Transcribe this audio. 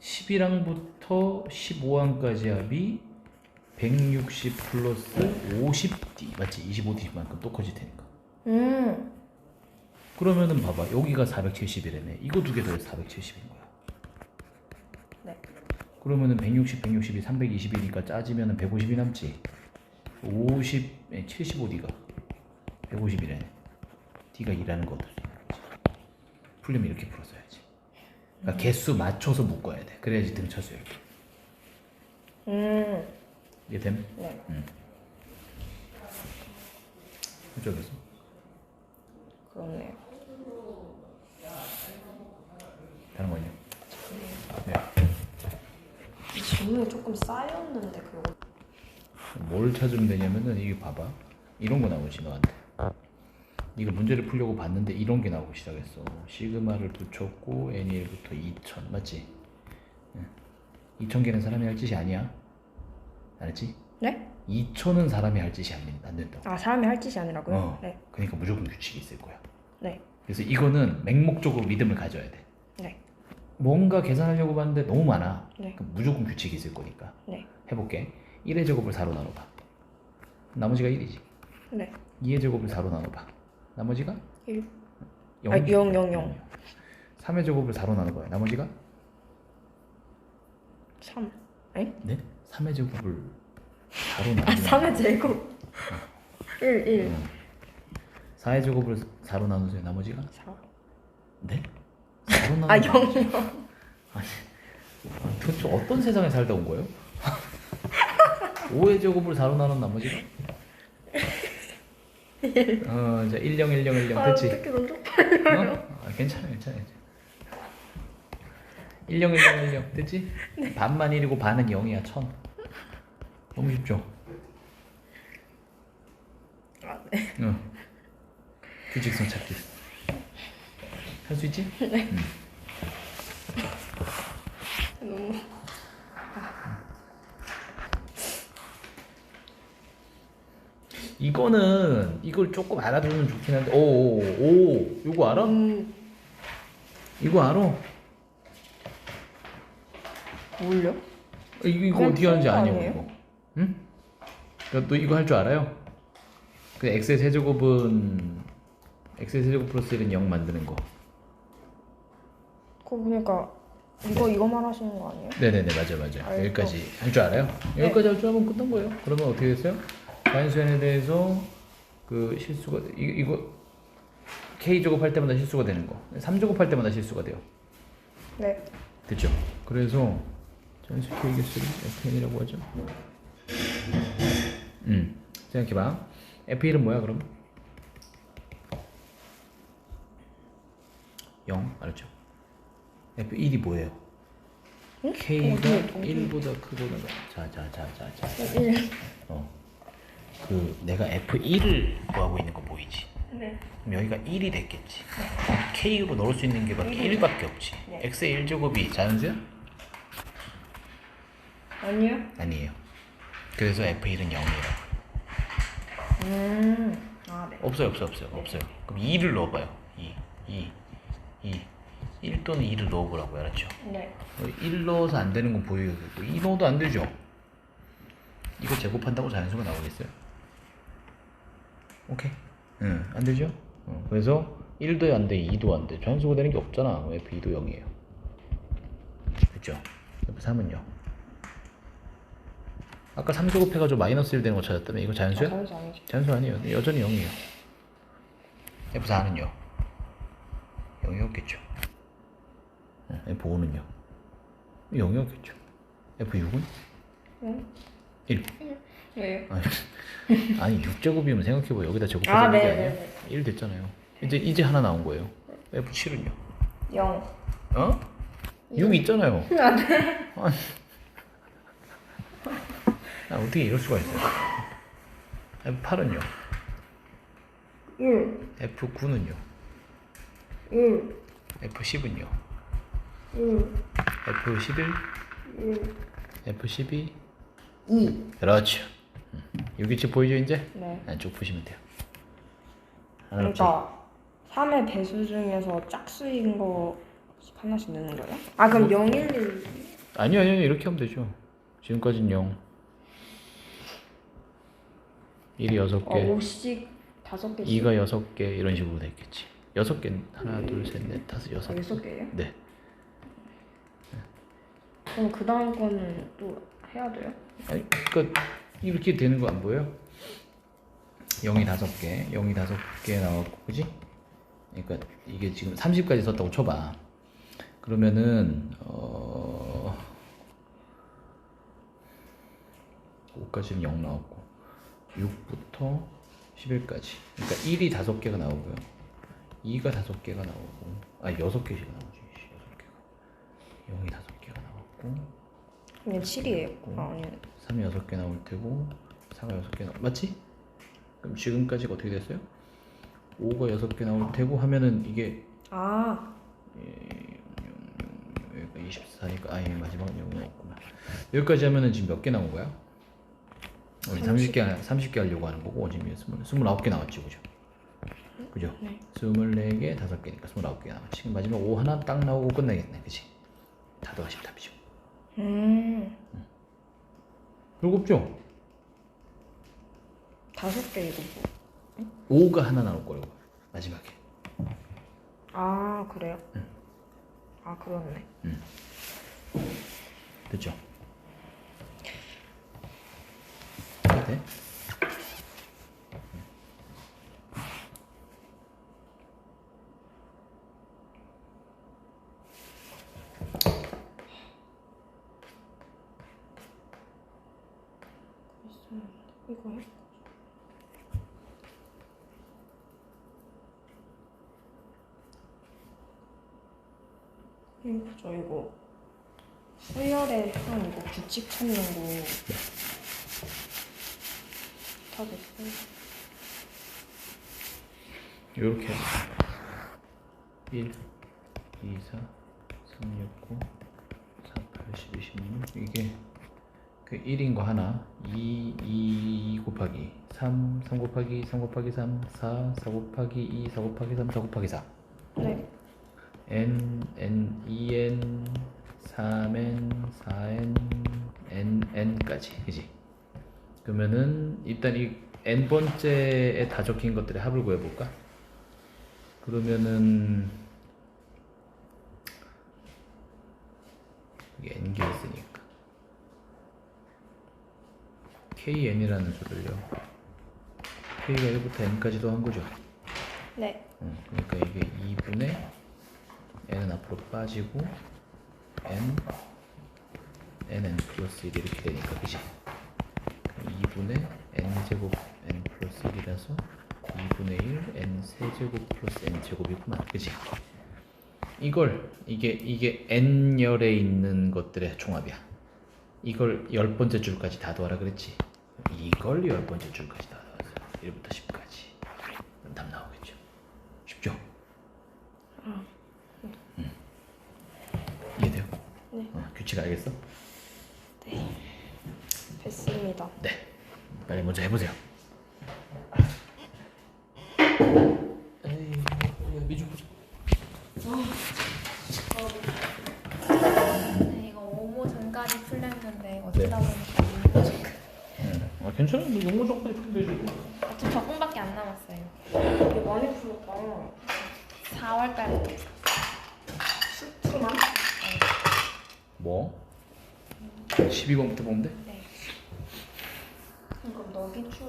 11항부터 15항까지 합이 160 플러스 50D 맞지? 25D만큼 또 커질 테니까. 음. 그러면은 봐봐. 여기가 470이라네 이거 두 개 더해서 470인 거야. 네. 그러면은 160, 160이 320이니까 짜지면은 150이 남지. 50, 75D가 150이라네 D가 2라는 거들 풀리면 이렇게 풀어줘야지 그러니까 개수 맞춰서 묶어야 돼 그래야지 등차수 이렇게 음. 이해됨? 네. 이쪽에서 그렇네요. 다른 거요? 네. 질문이 조금 쌓였는데 그거. 뭘 찾으면 되냐면은 이게 봐봐 이런 거 나오지 너한테 이거 문제를 풀려고 봤는데 이런 게 나오기 시작했어 시그마를 붙였고 NEL부터 2000 맞지? 응. 2000 개는 사람이 할 짓이 아니야 알았지? 네? 2000은 사람이 할 짓이 안, 된- 안 된다고 아 사람이 할 짓이 아니라고요? 어. 네. 그러니까 무조건 규칙이 있을 거야 네. 그래서 이거는 맹목적으로 믿음을 가져야 돼 네. 뭔가 계산하려고 봤는데 너무 많아 네. 그럼 무조건 규칙이 있을 거니까 네. 해볼게 1의 제곱을 4로 나눠봐 나머지가 1이지 네. 2의 제곱을 4로 나눠봐. 나머지가 1. 0. 아, 영, 영, 영. 3의 제곱을 4로 나눠봐요. 나머지가 3. 아니? 네? 3의 제곱을 4로 아 나누면 3의 제곱. 1 1 4의 제곱을 4로 나누세요. 나머지가 4. 네? 4로 나누면 아 0, 0. 도대체 어떤 세상에 살다 온 거예요? 5의 제곱을 4로 나눈 나머지가 어, 이제 1 0 1 0 1 0 아 그치? 어떻게 너무 어? 아, 괜찮아, 괜찮아, 괜찮아. 1 0 1 0 1 0 됐지? 반만 1이고 반은 0이야, 1000. 너무 쉽죠? 아 네. 응. 규칙성 찾기. 할 수 있지? 네. 너무 이거는 이걸 조금 알아두면 좋긴 한데, 오, 오, 오, 이거 알아? 음. 이거 알아? 뭘요? 이거, 이거 그냥 어떻게 하는지 아니에요? 이거. 응? 그러니까 너 이거 할 줄 알아요? 그 x의 세제곱은 x의 세제곱 플러스 1은 0 만드는 거. 그거 보니까 이거 이거 말하시는 거 아니에요? 네네네 맞아요 맞아요 알고. 여기까지 할 줄 알아요? 네. 여기까지 할 줄 알면 끝난 거예요 그러면 어떻게 됐어요? 자연수연에 대해서 그 실수가 이거, 이거 k 제곱할 때마다 실수가 되는 거 3 제곱할 때마다 실수가 돼요 네. 됐죠? 그래서 자연수 k 개수를 fn이라고 하죠 음 생각해봐 f1은 뭐야 그럼? 0 알았죠? f1이 뭐예요? 응? k가 어디에, 어디에? 1보다 크거나 자자자자자 1. 어. 그 내가 F1을 구하고 있는 거 보이지? 네. 그럼 여기가 1이 됐겠지. K로 넣을 수 있는 게 밖에 1밖에 없지. 네. X의 1제곱이 자연수야? 아니요? 아니에요. 그래서 F1은 0이에요. 음. 아 네. 없어요, 없어요, 없어요, 없어요. 그럼 2를 넣어봐요. 2, 2, 2. 1 또는 2를 넣어보라고요, 알았죠? 네. 1 넣어서 안 되는 건 보여요. 2 넣어도 안 되죠? 이거 제곱한다고 자연수가 나오겠어요? 오케이. 응, 안 되죠? 어, 그래서 1도 안 돼, 2도 안 돼. 자연수가 되는 게 없잖아. F2도 0이에요. 그죠? F3은요? 아까 3 제곱해가지고 마이너스 1 되는 거 찾았다면 이거 아, 자연수야? 자연수 아니죠. 자연수 아니에요. 여전히 0이에요. F4는요? 0이었겠죠. F5는요? 0이었겠죠. F6은? 응? 1. 왜요? 아니, 아니 6제곱이면 생각해봐. 여기다 아, 제곱하는 게 네, 아니야? 네, 1 됐잖아요. 이제 이제 하나 나온 거예요. F7은요? 0. 어? 6 있잖아요. 아 네. 아니. 아, 어떻게 이럴 수가 있어요? F8은요? 1. F9는요? 1. F10은요? 1. F11, 1. F12 2. 그렇죠 음. 여기치 보이죠 이제? 네. 아, 쭉 푸시면 돼요 하나? 그러니까 3의 배수 중에서 짝수인 거 하나씩 넣는 거예요? 아 그럼 0, 1, 1 아니요 아니요 이렇게 하면 되죠 지금까지는 0 1이 6개 어, 5씩 다섯 개씩. 2가 6개 이런 식으로 됐겠지 6개 하나 둘 셋 넷 다섯 여섯 아, 여섯 개예요? 네 그럼 그 다음 거는 또 해야 돼요? 아니 그러니까 이렇게 되는 거 안 보여요? 0이 다섯 개 0이 다섯 개 나왔고 그지? 그러니까 이게 지금 30까지 썼다고 쳐봐 그러면은 어 5까지는 0 나왔고 6부터 11까지 그러니까 1이 다섯 개가 나오고요 2가 다섯 개가 나오고 아 여섯 개씩 나오지 씨, 여섯 개가 0이 다섯 개가 나왔고 그냥 7이에요. 아, 아니. 3이 6개 나올 테고 4가 6개 나올 맞지? 그럼 지금까지가 어떻게 됐어요? 5가 6개 나올 테고 하면은 이게 아, 여기가 24니까 아예 마지막은 0이 나왔구나 여기까지 하면은 지금 몇 개 나온 거야? 우리 30개 30개 하려고 하는 거고 지금 20, 29개 나왔지 그죠? 그죠? 네. 24개 5개니까 29개 나왔지 지금 마지막 5 하나 딱 나오고 끝내겠네 그치? 다 더하시면 답이죠 음, 즐겁죠? 다섯 개 이거 뭐. 5가 하나 나올 거라고 마지막에 아, 그래요? 아, 그렇네. 됐죠? 이렇게 돼? 이거 해? 이거 저 이거 수열의 형 이거 규칙 찾는 거다 됐어요. 이렇게 1, 2, 4, 3, 6, 9, 4, 8, 10, 26 이게 그 1인 거 하나 2, 2 곱하기 3, 3 곱하기 3 곱하기 3, 4, 4 곱하기 2, 4 곱하기 3, 4 곱하기 4 네. n, n, 2n, 3n, 4n, n, n까지 그지? 그러면은 일단 이 n 번째에 다 적힌 것들의 합을 구해볼까? 그러면은 이게 n 개 있으니까 kn이라는 수를요 k가 1부터 n까지도 한 거죠. 네. 어, 그러니까 이게 2분의 n은 앞으로 빠지고 n nn 플러스 1 이렇게 되니까 그지? 2분의 n 제곱 n 플러스 1이라서 2분의 1 n 세제곱 플러스 n 제곱이구나 그지? 이걸 이게 이게 n 열에 있는 것들의 총합이야. 이걸 열 번째 줄까지 다 더하라 그랬지. 이걸 열 번째 줄까지 다 더해서 1부터 10까지. 그럼 답 나오겠죠. 쉽죠? 응. 이해돼요? 네. 어, 규칙 알겠어? 됐습니다. 네. 빨리 먼저 해보세요. 미주 보자. 네, 이거 5모 전까지 풀렸는데 어쩌다 보니까 6모 전 아 괜찮아. 너 영어 풀면 되지. 어차피 적응밖에 안 남았어요. 되게 많이 풀었다. 4월 달부터 투만? 뭐? 12번부터 보면 돼? 네. 그럼 너기 추